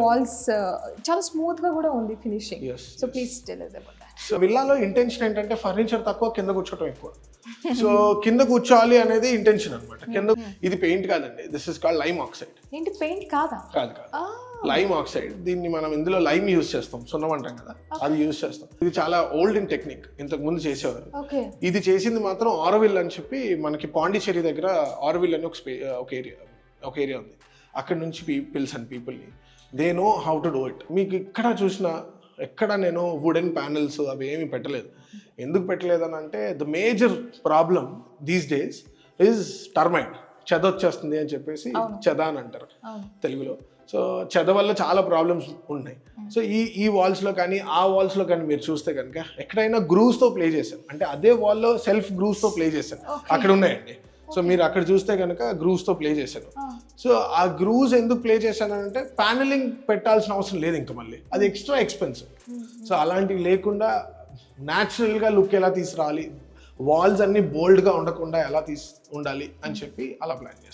Walls చాలా స్మూత్గా కూడా ఉంది finishing so please tell us about that. So విల్లాలో intention ఏంటంటే ఫర్నిచర్ తక్కువ కింద కూర్చోవటం ఎక్కువ. సో కింద కూర్చోవాలి అనేది ఇంటెన్షన్ అనమాట కింద ఇది పెయింట్ కాదండి. This is called lime oxide ఏంటి పెయింట్ కాదా? కాదు కాదు. Ah, లైమ్ ఆక్సైడ్ దీన్ని మనం ఇందులో లైమ్ యూజ్ చేస్తాం. సున్నం అంటాం కదా అది యూజ్ చేస్తాం. ఇది చాలా ఓల్డ్ ఇన్ టెక్నిక్ ఇంతకు ముందు చేసేవారు. ఇది చేసింది మాత్రం ఆరోవిల్ అని చెప్పి మనకి పాండిచ్చేరి దగ్గర ఆరోవిల్ అని ఒక ఒక ఏరియా ఒక ఏరియా ఉంది. అక్కడ నుంచి పీపుల్స్ అండ్ పీపుల్ని. They know how to do it మీకు ఇక్కడ చూసినా ఎక్కడ నేను వుడెన్ ప్యానల్స్ అవి ఏమి పెట్టలేదు. ఎందుకు పెట్టలేదు అని అంటే the major problem these days is termite చెద వచ్చేస్తుంది అని చెప్పేసి చెద అని అంటారు తెలుగులో. సో చెద వల్ల చాలా ప్రాబ్లమ్స్ ఉన్నాయి. సో ఈ ఈ వాల్స్లో కానీ ఆ వాల్స్లో కానీ మీరు చూస్తే కనుక ఎక్కడైనా గ్రూవ్స్తో ప్లే చేశాను. అంటే అదే వాల్లో సెల్ఫ్ గ్రూవ్స్తో ప్లే చేశాను. అక్కడ ఉన్నాయండి. సో మీరు అక్కడ చూస్తే కనుక గ్రూవ్స్తో ప్లే Ah. సో ఆ గ్రూవ్స్ ఎందుకు ప్లే చేశానంటే ప్యానలింగ్ పెట్టాల్సిన అవసరం లేదు ఇంకా మళ్ళీ. అది ఎక్స్ట్రా ఎక్స్పెన్సివ్ సో అలాంటివి లేకుండా న్యాచురల్గా లుక్ ఎలా తీసుకురావాలి వాల్స్ అన్ని బోల్డ్గా ఉండకుండా ఎలా తీసి ఉండాలి అని చెప్పి అలా ప్లాన్ చేశాను.